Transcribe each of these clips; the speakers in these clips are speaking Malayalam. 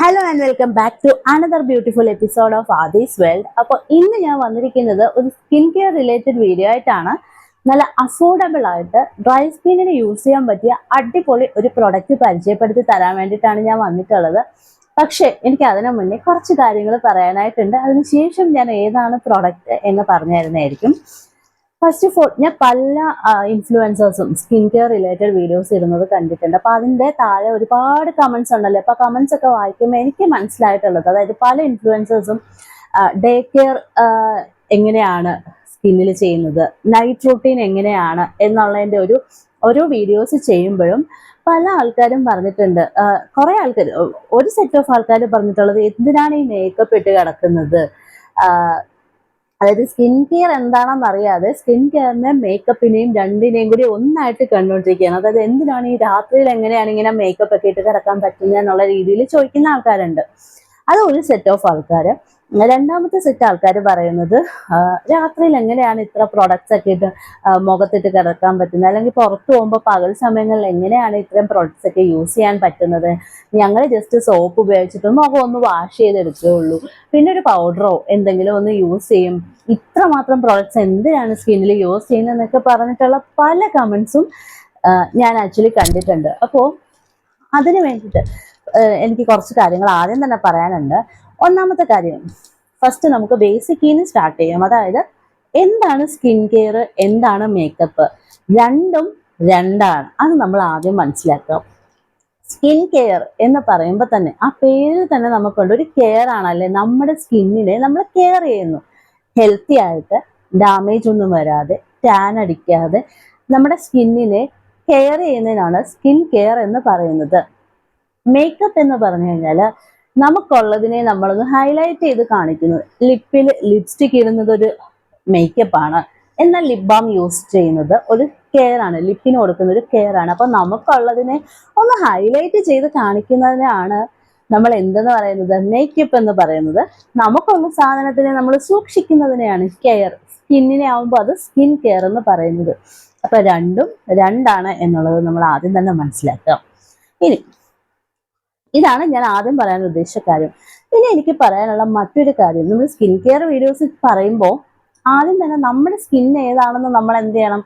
Hello and welcome back to another beautiful episode of Aadi's world അപ്പോൾ ഇന്ന് ഞാൻ വന്നിരിക്കുന്നത് ഒരു സ്കിൻ കെയർ റിലേറ്റഡ് വീഡിയോ ആയിട്ടാണ്. നല്ല അഫോർഡബിൾ ആയിട്ട് ഡ്രൈ സ്കിന്നിന് യൂസ് ചെയ്യാൻ പറ്റിയ അടിപൊളി ഒരു പ്രൊഡക്റ്റ് പരിചയപ്പെടുത്തി തരാൻ വേണ്ടിയിട്ടാണ് ഞാൻ വന്നിട്ടുള്ളത്. പക്ഷേ എനിക്ക് അതിനു മുന്നേ കുറച്ച് കാര്യങ്ങൾ പറയാനായിട്ടുണ്ട്. അതിനുശേഷം ഞാൻ ഏതാണ് പ്രൊഡക്റ്റ് എന്ന് പറഞ്ഞു തരുന്നതായിരിക്കും ഫസ്റ്റ് ഓഫ് ഓൾ ഞാൻ പല ഇൻഫ്ലുവൻസേഴ്സും സ്കിൻ കെയർ റിലേറ്റഡ് വീഡിയോസ് ഇടുന്നത് കണ്ടിട്ടുണ്ട്. അപ്പൊ അതിന്റെ താഴെ ഒരുപാട് കമന്റ്സ് ഉണ്ടല്ലോ. അപ്പൊ കമന്റ്സ് ഒക്കെ വായിക്കുമ്പോൾ എനിക്ക് മനസ്സിലായിട്ടുള്ളത് അതായത് പല ഇൻഫ്ലുവൻസേഴ്സും ഡേ കെയർ എങ്ങനെയാണ് സ്കിന്നിൽ ചെയ്യുന്നത് നൈറ്റ് റൂട്ടീൻ എങ്ങനെയാണ് എന്നുള്ളതിന്റെ ഒരു ഓരോ വീഡിയോസ് ചെയ്യുമ്പോഴും പല ആൾക്കാരും പറഞ്ഞിട്ടുണ്ട്. കുറെ ആൾക്കാർ ഒരു സെറ്റ് ഓഫ് ആൾക്കാർ പറഞ്ഞിട്ടുള്ളത് എന്തിനാണ് ഈ മേക്കപ്പ് ഇട്ട് കിടക്കുന്നത്? അതായത് സ്കിൻ കെയർ എന്താണെന്ന് അറിയാതെ സ്കിൻ കെയറിനെ മേക്കപ്പിനെയും രണ്ടിനെയും കൂടി ഒന്നായിട്ട് കണ്ടുകൊണ്ടിരിക്കുകയാണ് അതായത് എന്തിനാണ് ഈ രാത്രിയിൽ എങ്ങനെയാണ് ഇങ്ങനെ മേക്കപ്പ് ഒക്കെ ഇട്ട് കിടക്കാൻ പറ്റുന്നത് എന്നുള്ള രീതിയിൽ ചോദിക്കുന്ന ആൾക്കാരുണ്ട്. അത് ഒരു സെറ്റ് ഓഫ് ആൾക്കാർ രണ്ടാമത്തെ സെറ്റ് ആൾക്കാർ പറയുന്നത് രാത്രിയിൽ എങ്ങനെയാണ് ഇത്ര പ്രൊഡക്ട്സ് ഒക്കെ ഇട്ട് മുഖത്തിട്ട് കിടക്കാൻ പറ്റുന്നത്? അല്ലെങ്കിൽ പുറത്ത് പോകുമ്പോൾ പകൽ സമയങ്ങളിൽ എങ്ങനെയാണ് ഇത്രയും പ്രൊഡക്ട്സ് ഒക്കെ യൂസ് ചെയ്യാൻ പറ്റുന്നത്? ഞങ്ങൾ ജസ്റ്റ് സോപ്പ് ഉപയോഗിച്ചിട്ട് മുഖം ഒന്ന് വാഷ് ചെയ്തെടുക്കുകയുള്ളൂ പിന്നെ ഒരു പൗഡറോ എന്തെങ്കിലും ഒന്ന് യൂസ് ചെയ്യും. ഇത്ര മാത്രം പ്രോഡക്ട്സ് എന്തിനാണ് സ്കിന്നിൽ യൂസ് ചെയ്യുന്നതെന്നൊക്കെ പറഞ്ഞിട്ടുള്ള പല കമൻസും ഞാൻ ആക്ച്വലി കണ്ടിട്ടുണ്ട്. അപ്പോൾ അതിന് വേണ്ടിയിട്ട് എനിക്ക് കുറച്ച് കാര്യങ്ങൾ ആദ്യം തന്നെ പറയാനുണ്ട്. ഒന്നാമത്തെ കാര്യം ഫസ്റ്റ് നമുക്ക് ബേസിക്കിൽ നിന്ന് സ്റ്റാർട്ട് ചെയ്യാം. അതായത് എന്താണ് സ്കിൻ കെയർ എന്താണ് മേക്കപ്പ് രണ്ടും രണ്ടാണ്. അത് നമ്മൾ ആദ്യം മനസ്സിലാക്കാം സ്കിൻ കെയർ എന്ന് പറയുമ്പോൾ തന്നെ ആ പേരിൽ തന്നെ നമുക്കുണ്ട് ഒരു കെയർ ആണല്ലേ നമ്മുടെ സ്കിന്നിനെ നമ്മൾ കെയർ ചെയ്യുന്നു. ഹെൽത്തി ആയിട്ട് ഡാമേജ് ഒന്നും വരാതെ ടാൻ അടിക്കാതെ നമ്മുടെ സ്കിന്നിനെ കെയർ ചെയ്യുന്നതിനാണ് സ്കിൻ കെയർ എന്ന് പറയുന്നത്. മേക്കപ്പ് എന്ന് പറഞ്ഞു കഴിഞ്ഞാൽ നമുക്കുള്ളതിനെ നമ്മളൊന്ന് ഹൈലൈറ്റ് ചെയ്ത് കാണിക്കുന്നു. ലിപ്പിൽ ലിപ്സ്റ്റിക് ഇടുന്നത് ഒരു മേക്കപ്പ് ആണ്. എന്നാൽ ലിപ് ബാം യൂസ് ചെയ്യുന്നത് ഒരു കെയർ ആണ്. ലിപ്പിന് കൊടുക്കുന്ന ഒരു കെയർ ആണ്. അപ്പൊ നമുക്കുള്ളതിനെ ഒന്ന് ഹൈലൈറ്റ് ചെയ്ത് കാണിക്കുന്നതിനാണ് നമ്മൾ എന്തെന്ന് പറയുന്നത്? മേക്കപ്പ് എന്ന് പറയുന്നത്. നമുക്കുള്ള സാധനത്തിനെ നമ്മൾ സൂക്ഷിക്കുന്നതിനെയാണ് കെയർ സ്കിന്നിനെ ആവുമ്പോൾ അത് സ്കിൻ കെയർ എന്ന് പറയുന്നത്. അപ്പൊ രണ്ടും രണ്ടാണ് എന്നുള്ളത് നമ്മൾ ആദ്യം തന്നെ മനസ്സിലാക്കാം ഇനി ഇതാണ് ഞാൻ ആദ്യം പറയാൻ ഉദ്ദേശിച്ച കാര്യം. ഇനി എനിക്ക് പറയാനുള്ള മറ്റൊരു കാര്യം നമ്മൾ സ്കിൻ കെയർ വീഡിയോസ് പറയുമ്പോൾ ആദ്യം തന്നെ നമ്മുടെ സ്കിൻ ഏതാണെന്ന് നമ്മൾ എന്ത് ചെയ്യണം?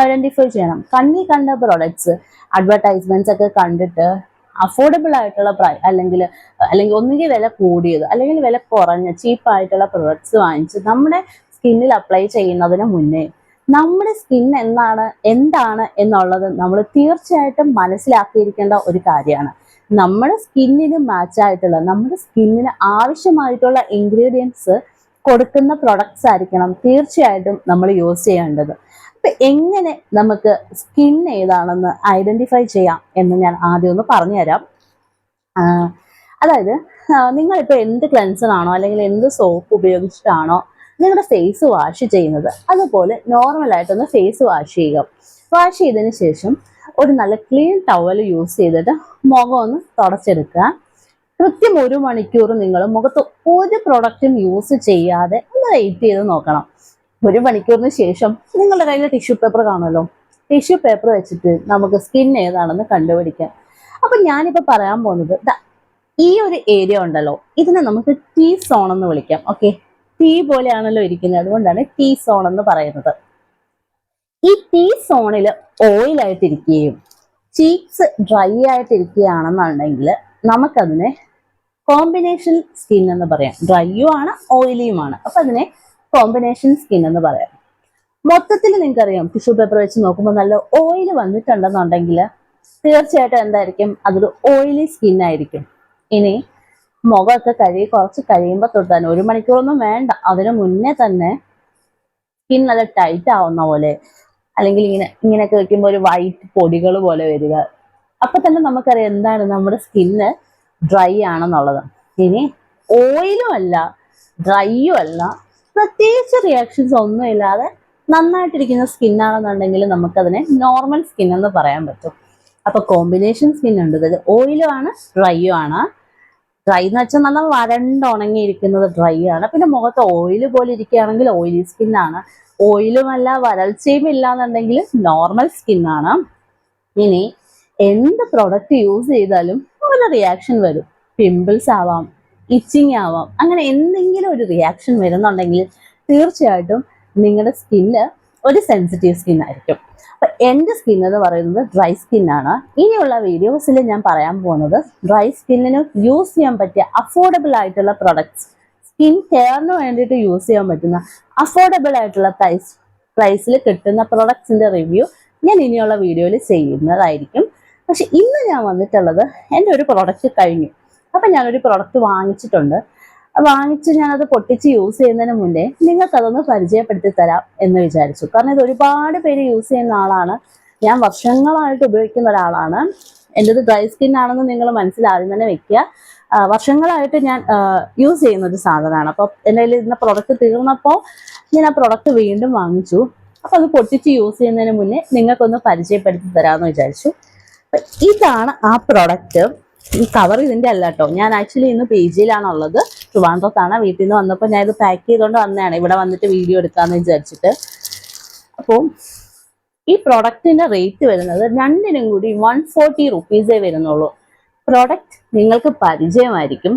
ഐഡന്റിഫൈ ചെയ്യണം. കണ്ണിൽ കണ്ട പ്രോഡക്ട്സ് അഡ്വർടൈസ്മെന്റ്സ് ഒക്കെ കണ്ടിട്ട് അഫോർഡബിൾ ആയിട്ടുള്ള പ്രൈ അല്ലെങ്കിൽ അല്ലെങ്കിൽ ഒന്നുകിൽ വില കൂടിയത് അല്ലെങ്കിൽ വില കുറഞ്ഞ ചീപ്പായിട്ടുള്ള പ്രൊഡക്ട്സ് വാങ്ങിച്ച് നമ്മുടെ സ്കിന്നിൽ അപ്ലൈ ചെയ്യുന്നതിന് മുന്നേ നമ്മുടെ സ്കിൻ എന്നാണ് എന്താണ് എന്നുള്ളത് നമ്മൾ തീർച്ചയായിട്ടും മനസ്സിലാക്കിയിരിക്കേണ്ട ഒരു കാര്യമാണ്. നമ്മുടെ സ്കിന്നിന് മാച്ച് ആയിട്ടുള്ള നമ്മുടെ സ്കിന്നിന് ആവശ്യമായിട്ടുള്ള ഇൻഗ്രീഡിയൻസ് കൊടുക്കുന്ന പ്രൊഡക്ട്സ് ആയിരിക്കണം തീർച്ചയായിട്ടും നമ്മൾ യൂസ് ചെയ്യേണ്ടത്. അപ്പൊ എങ്ങനെ നമുക്ക് സ്കിൻ ഏതാണെന്ന് ഐഡന്റിഫൈ ചെയ്യാം എന്ന് ഞാൻ ആദ്യം ഒന്ന് പറഞ്ഞുതരാം. അതായത് നിങ്ങളിപ്പോൾ എന്ത് ക്ലെൻസർ ആണോ അല്ലെങ്കിൽ എന്ത് സോപ്പ് ഉപയോഗിച്ചിട്ടാണോ നിങ്ങളുടെ ഫേസ് വാഷ് ചെയ്യുന്നത്? അതുപോലെ നോർമലായിട്ടൊന്ന് ഫേസ് വാഷ് ചെയ്യുക. വാഷ് ചെയ്തതിന് ശേഷം ഒരു നല്ല ക്ലീൻ ടവൽ യൂസ് ചെയ്തിട്ട് മുഖം ഒന്ന് തുടച്ചെടുക്കുക. കൃത്യം ഒരു മണിക്കൂർ നിങ്ങൾ മുഖത്ത് ഒരു പ്രൊഡക്റ്റും യൂസ് ചെയ്യാതെ ഒന്ന് വെയിറ്റ് ചെയ്ത് നോക്കണം. ഒരു മണിക്കൂറിന് ശേഷം നിങ്ങളുടെ കയ്യിൽ ടിഷ്യൂ പേപ്പർ കാണുമല്ലോ? ടിഷ്യൂ പേപ്പർ വെച്ചിട്ട് നമുക്ക് സ്കിൻ ഏതാണെന്ന് കണ്ടുപിടിക്കാം. അപ്പൊ ഞാനിപ്പോ പറയാൻ പോകുന്നത് ഈ ഒരു ഏരിയ ഉണ്ടല്ലോ. ഇതിനെ നമുക്ക് ടീ സോൺ എന്ന് വിളിക്കാം. ഓക്കെ ടീ പോലെയാണല്ലോ ഇരിക്കുന്നത്. അതുകൊണ്ടാണ് ടീ സോൺ എന്ന് പറയുന്നത്. ഈ ടി സോണിൽ ഓയിൽ ആയിട്ടിരിക്കുകയും ചീക്സ് ഡ്രൈ ആയിട്ടിരിക്കുകയാണെന്നുണ്ടെങ്കിൽ നമുക്കതിനെ കോമ്പിനേഷൻ സ്കിൻ എന്ന് പറയാം. ഡ്രൈയും ആണ് ഓയിലിയുമാണ് അപ്പൊ അതിനെ കോമ്പിനേഷൻ സ്കിൻ എന്ന് പറയാം. മൊത്തത്തിൽ നിങ്ങൾക്കറിയാം ടിഷ്യൂ പേപ്പർ വെച്ച് നോക്കുമ്പോൾ നല്ല ഓയിൽ വന്നിട്ടുണ്ടെന്നുണ്ടെങ്കിൽ തീർച്ചയായിട്ടും എന്തായിരിക്കും? അതൊരു ഓയിലി സ്കിൻ ആയിരിക്കും. ഇനി മുഖമൊക്കെ കഴുകി കുറച്ച് കഴിയുമ്പോൾ തൊട്ട് തന്നെ ഒരു മണിക്കൂറൊന്നും വേണ്ട. അതിനു മുന്നേ തന്നെ സ്കിൻ നല്ല ടൈറ്റ് ആവുന്ന പോലെ അല്ലെങ്കിൽ ഇങ്ങനെ ഇങ്ങനെയൊക്കെ വെക്കുമ്പോൾ ഒരു വൈറ്റ് പൊടികൾ പോലെ വരിക. അപ്പൊ തന്നെ നമുക്കറിയാം എന്താണ് നമ്മുടെ സ്കിന്ന് ഡ്രൈ ആണെന്നുള്ളത്. ഇനി ഓയിലും അല്ല ഡ്രൈയും അല്ല പ്രത്യേകിച്ച് റിയാക്ഷൻസ് ഒന്നും ഇല്ലാതെ നന്നായിട്ടിരിക്കുന്ന സ്കിന്നാണെന്നുണ്ടെങ്കിൽ നമുക്കതിനെ നോർമൽ സ്കിൻ എന്ന് പറയാൻ പറ്റും. അപ്പൊ കോമ്പിനേഷൻ സ്കിൻ ഉണ്ട്. ഓയിലും ആണ് ഡ്രൈയും ആണ്. ഡ്രൈ എന്ന് വെച്ചാൽ നല്ല വരണ്ടുണങ്ങിയിരിക്കുന്നത് ഡ്രൈ ആണ്. പിന്നെ മുഖത്ത് ഓയിൽ പോലെ ഇരിക്കുകയാണെങ്കിൽ ഓയിലി സ്കിൻ ആണ്. ഓയിലും അല്ല വരൾച്ചയും ഇല്ല എന്നുണ്ടെങ്കിൽ നോർമൽ സ്കിൻ ആണ്. ഇനി എന്ത് പ്രൊഡക്റ്റ് യൂസ് ചെയ്താലും നല്ല റിയാക്ഷൻ വരും. പിമ്പിൾസ് ആവാം ഇച്ചിങ് ആവാം അങ്ങനെ എന്തെങ്കിലും ഒരു റിയാക്ഷൻ വരുന്നുണ്ടെങ്കിൽ തീർച്ചയായിട്ടും നിങ്ങളുടെ സ്കിന്ന് ഒരു സെൻസിറ്റീവ് സ്കിൻ ആയിരിക്കും. അപ്പൊ എന്റെ സ്കിൻ എന്ന് പറയുന്നത് ഡ്രൈ സ്കിൻ ആണ്. ഇനിയുള്ള വീഡിയോസിൽ ഞാൻ പറയാൻ പോകുന്നത് ഡ്രൈ സ്കിന്നിന് യൂസ് ചെയ്യാൻ പറ്റിയ അഫോർഡബിൾ ആയിട്ടുള്ള പ്രൊഡക്ട്സ് സ്കിൻ കെയറിന് വേണ്ടിയിട്ട് യൂസ് ചെയ്യാൻ പറ്റുന്ന അഫോർഡബിൾ ആയിട്ടുള്ള പ്രൈസ് പ്രൈസിൽ കിട്ടുന്ന പ്രൊഡക്ട്സിന്റെ റിവ്യൂ ഞാൻ ഇനിയുള്ള വീഡിയോയിൽ ചെയ്യുന്നതായിരിക്കും. പക്ഷെ ഇന്ന് ഞാൻ വന്നിട്ടുള്ളത് എന്റെ ഒരു പ്രൊഡക്റ്റ് കഴിഞ്ഞു. അപ്പം ഞാനൊരു പ്രൊഡക്റ്റ് വാങ്ങിച്ചിട്ടുണ്ട്. വാങ്ങിച്ച് ഞാനത് പൊട്ടിച്ച് യൂസ് ചെയ്യുന്നതിന് മുന്നേ നിങ്ങൾക്ക് അതൊന്ന് പരിചയപ്പെടുത്തി തരാം എന്ന് വിചാരിച്ചു. കാരണം ഇത് ഒരുപാട് പേര് യൂസ് ചെയ്യുന്ന ആളാണ്. ഞാൻ വർഷങ്ങളായിട്ട് ഉപയോഗിക്കുന്ന ഒരാളാണ്. എന്റെത് ഡ്രൈ സ്കിൻ ആണെന്ന് നിങ്ങൾ മനസ്സിലാദ്യം തന്നെ വെക്കുക. വർഷങ്ങളായിട്ട് ഞാൻ യൂസ് ചെയ്യുന്ന ഒരു സാധനമാണ്. അപ്പോൾ എന്റെ കയ്യിൽ ഇന്ന പ്രൊഡക്റ്റ് തീർന്നപ്പോൾ ഞാൻ ആ പ്രൊഡക്റ്റ് വീണ്ടും വാങ്ങിച്ചു. അപ്പോൾ അത് പൊട്ടിച്ച് യൂസ് ചെയ്യുന്നതിന് മുന്നേ നിങ്ങൾക്കൊന്ന് പരിചയപ്പെടുത്തി തരാമെന്ന് വിചാരിച്ചു. ഇതാണ് ആ പ്രൊഡക്റ്റ് ഈ കവർ ഇതിന്റെ അല്ല കേട്ടോ ഞാൻ ആക്ച്വലി ഇന്ന് പേജിലാണുള്ളത് ട്രിവാൻഡ്രത്താണ്. വീട്ടിൽ നിന്ന് വന്നപ്പോൾ ഞാൻ ഇത് പാക്ക് ചെയ്തുകൊണ്ട് വന്നതാണ്. ഇവിടെ വന്നിട്ട് വീഡിയോ എടുക്കാമെന്ന് വിചാരിച്ചിട്ട്. അപ്പോൾ ഈ പ്രൊഡക്റ്റിന്റെ റേറ്റ് വരുന്നത് രണ്ടിനും കൂടി വൺ ഫോർട്ടി റുപ്പീസേ വരുന്നുള്ളൂ. പ്രോഡക്റ്റ് നിങ്ങൾക്ക് പരിചയമായിരിക്കും.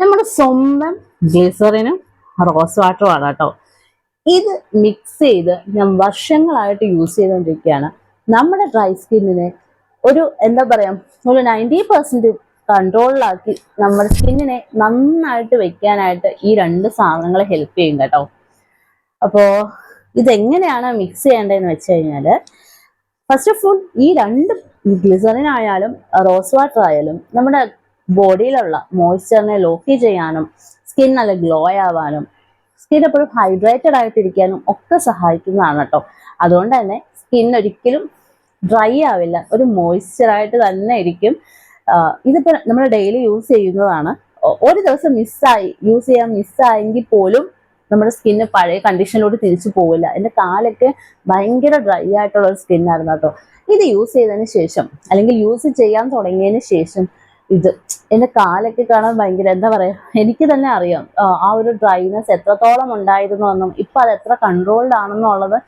നമ്മുടെ സ്വന്തം ഗ്ലിസറിനും റോസ് വാട്ടറുമാണ് കേട്ടോ ഇത് മിക്സ് ചെയ്ത് ഞാൻ വർഷങ്ങളായിട്ട് യൂസ് ചെയ്തുകൊണ്ടിരിക്കുകയാണ് നമ്മുടെ ഡ്രൈ സ്കിന്നിനെ ഒരു എന്താ പറയാ ഒരു നയന്റി പെർസെന്റ് കൺട്രോളിലാക്കി നമ്മുടെ സ്കിന്നിനെ നന്നായിട്ട് വെക്കാനായിട്ട് ഈ രണ്ട് സാധനങ്ങൾ ഹെൽപ്പ് ചെയ്യും കേട്ടോ. അപ്പോൾ ഇതെങ്ങനെയാണ് മിക്സ് ചെയ്യേണ്ടതെന്ന് വെച്ച് കഴിഞ്ഞാൽ ഫസ്റ്റ് ഓഫ് ഓൾ ഈ രണ്ട് ഗ്ലിസറിൻ ആയാലും റോസ് വാട്ടർ ആയാലും നമ്മുടെ ബോഡിയിലുള്ള മോയ്സ്ചറിനെ ലോക്ക് ചെയ്യാനും സ്കിൻ നല്ല ഗ്ലോ ആവാനും സ്കിൻ എപ്പോഴും ഹൈഡ്രേറ്റഡ് ആയിട്ടിരിക്കാനും ഒക്കെ സഹായിക്കുന്നതാണ് കേട്ടോ. അതുകൊണ്ട് തന്നെ സ്കിൻ ഒരിക്കലും ഡ്രൈ ആവില്ല. ഒരു മോയ്സ്ചറായിട്ട് തന്നെ ഇരിക്കും. ഇതിപ്പോൾ ഇതിപ്പോ നമ്മൾ ഡെയിലി യൂസ് ചെയ്യുന്നതാണ്. ഒരു ദിവസം മിസ്സായി യൂസ് ചെയ്യാൻ മിസ്സായെങ്കിൽ പോലും നമ്മുടെ സ്കിന്ന് പഴയ കണ്ടീഷനിലോട്ട് തിരിച്ചു പോവില്ല. എന്റെ കാലൊക്കെ ഭയങ്കര ഡ്രൈ ആയിട്ടുള്ള ഒരു സ്കിന്നായിരുന്നു കേട്ടോ. ഇത് യൂസ് ചെയ്തതിന് ശേഷം അല്ലെങ്കിൽ യൂസ് ചെയ്യാൻ തുടങ്ങിയതിന് ശേഷം ഇത് എന്റെ കാലൊക്കെ കാണാൻ ഭയങ്കര എന്താ പറയുക എനിക്ക് തന്നെ അറിയാം. ആ ഒരു ഡ്രൈനെസ് എത്രത്തോളം ഉണ്ടായിരുന്നു എന്നും ഇപ്പം അത് എത്ര കൺട്രോൾഡ് ആണെന്നുള്ളത്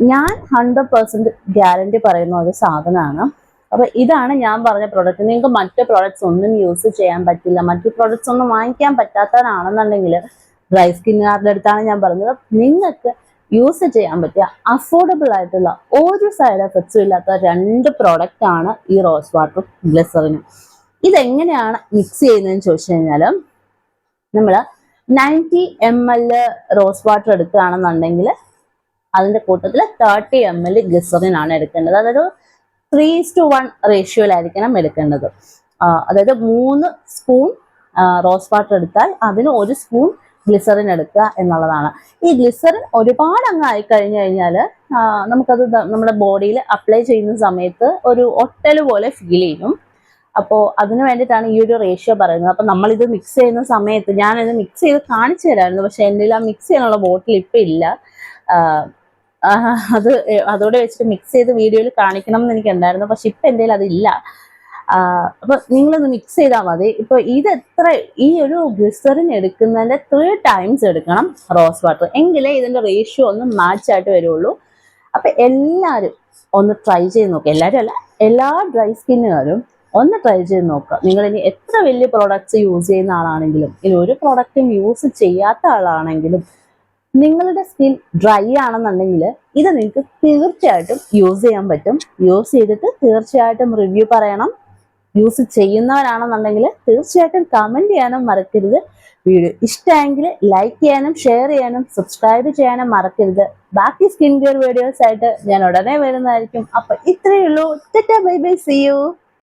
ഞാൻ ഹൺഡ്രഡ് പെർസെന്റ് ഗ്യാരണ്ടി പറയുന്ന ഒരു സാധനമാണ്. അപ്പൊ ഇതാണ് ഞാൻ പറഞ്ഞ പ്രോഡക്റ്റ് നിങ്ങൾക്ക് മറ്റ് പ്രോഡക്ട്സ് ഒന്നും യൂസ് ചെയ്യാൻ പറ്റില്ല. മറ്റു പ്രോഡക്ട്സ് ഒന്നും വാങ്ങിക്കാൻ പറ്റാത്തവരാണെന്നുണ്ടെങ്കിൽ ഡ്രൈ സ്കിന്നുകാരുടെ അടുത്താണ് ഞാൻ പറഞ്ഞത്. നിങ്ങൾക്ക് യൂസ് ചെയ്യാൻ പറ്റിയ അഫോർഡബിൾ ആയിട്ടുള്ള ഒരു സൈഡ് എഫക്ട്സും ഇല്ലാത്ത രണ്ട് പ്രോഡക്റ്റ് ആണ് ഈ റോസ് വാട്ടർ ഗ്ലിസറിനും ഇതെങ്ങനെയാണ് മിക്സ് ചെയ്യുന്നതെന്ന് ചോദിച്ചു കഴിഞ്ഞാൽ നമ്മൾ ninety M L rose water എടുക്കുകയാണെന്നുണ്ടെങ്കിൽ അതിന്റെ കൂട്ടത്തിൽ തേർട്ടി എം എൽ ഗ്ലിസറിൻ ആണ് എടുക്കേണ്ടത്. അതൊരു ത്രീ ടു വൺ റേഷ്യോയിലായിരിക്കണം എടുക്കേണ്ടത്. അതായത് മൂന്ന് സ്പൂൺ റോസ് വാട്ടർ എടുത്താൽ അതിന് ഒരു സ്പൂൺ ഗ്ലിസറിൻ എടുക്കുക എന്നുള്ളതാണ്. ഈ ഗ്ലിസറിൻ ഒരുപാട് അങ്ങ് ആയി കഴിഞ്ഞു കഴിഞ്ഞാൽ നമുക്കത് നമ്മുടെ ബോഡിയിൽ അപ്ലൈ ചെയ്യുന്ന സമയത്ത് ഒരു ഒട്ടൽ പോലെ ഫീൽ ചെയ്യും. അപ്പോൾ അതിന് വേണ്ടിയിട്ടാണ് ഈ ഒരു റേഷ്യോ പറയുന്നത്. അപ്പം നമ്മളിത് മിക്സ് ചെയ്യുന്ന സമയത്ത് ഞാനത് മിക്സ് ചെയ്ത് കാണിച്ചു തരാമായിരുന്നു പക്ഷെ എന്റെ ആ മിക്സ് ചെയ്യാനുള്ള ബോട്ടിൽ ഇപ്പം ഇല്ല. അത് അതോടെ വെച്ചിട്ട് മിക്സ് ചെയ്ത് വീഡിയോയിൽ കാണിക്കണം എന്ന് എനിക്ക് ഉണ്ടായിരുന്നു പക്ഷെ ഇപ്പം കയ്യിൽ അതില്ല. അപ്പൊ നിങ്ങളത് മിക്സ് ചെയ്താൽ മതി. ഇപ്പൊ ഇത് എത്ര ഈ ഒരു ഗ്ലിസറിൻ എടുക്കുന്നതിന്റെ ത്രീ ടൈംസ് എടുക്കണം റോസ് വാട്ടർ എങ്കിലേ ഇതിന്റെ റേഷ്യോ ഒന്ന് മാച്ച് ആയിട്ട് വരുള്ളൂ. അപ്പൊ എല്ലാവരും ഒന്ന് ട്രൈ ചെയ്ത് നോക്കുക എല്ലാവരും അല്ല എല്ലാ ഡ്രൈ സ്കിന്നുകാരും ഒന്ന് ട്രൈ ചെയ്ത് നോക്കുക നിങ്ങൾ ഇനി എത്ര വലിയ പ്രോഡക്ട്സ് യൂസ് ചെയ്യുന്ന ആളാണെങ്കിലും ഇനി ഒരു പ്രോഡക്റ്റും യൂസ് ചെയ്യാത്ത ആളാണെങ്കിലും നിങ്ങളുടെ സ്കിൻ ഡ്രൈ ആണെന്നുണ്ടെങ്കിൽ ഇത് നിങ്ങൾക്ക് തീർച്ചയായിട്ടും യൂസ് ചെയ്യാൻ പറ്റും. യൂസ് ചെയ്തിട്ട് തീർച്ചയായിട്ടും റിവ്യൂ പറയണം. യൂസ് ചെയ്യുന്നവരാണെന്നുണ്ടെങ്കിൽ തീർച്ചയായിട്ടും കമന്റ് ചെയ്യാനും മറക്കരുത്. വീഡിയോ ഇഷ്ടമെങ്കിൽ ലൈക്ക് ചെയ്യാനും ഷെയർ ചെയ്യാനും സബ്സ്ക്രൈബ് ചെയ്യാനും മറക്കരുത്. ബാക്കി സ്കിൻ കെയർ വീഡിയോസ് ആയിട്ട് ഞാൻ ഉടനെ വരുന്നതായിരിക്കും. അപ്പൊ ഇത്രയേ ഉള്ളൂ. Bye bye C U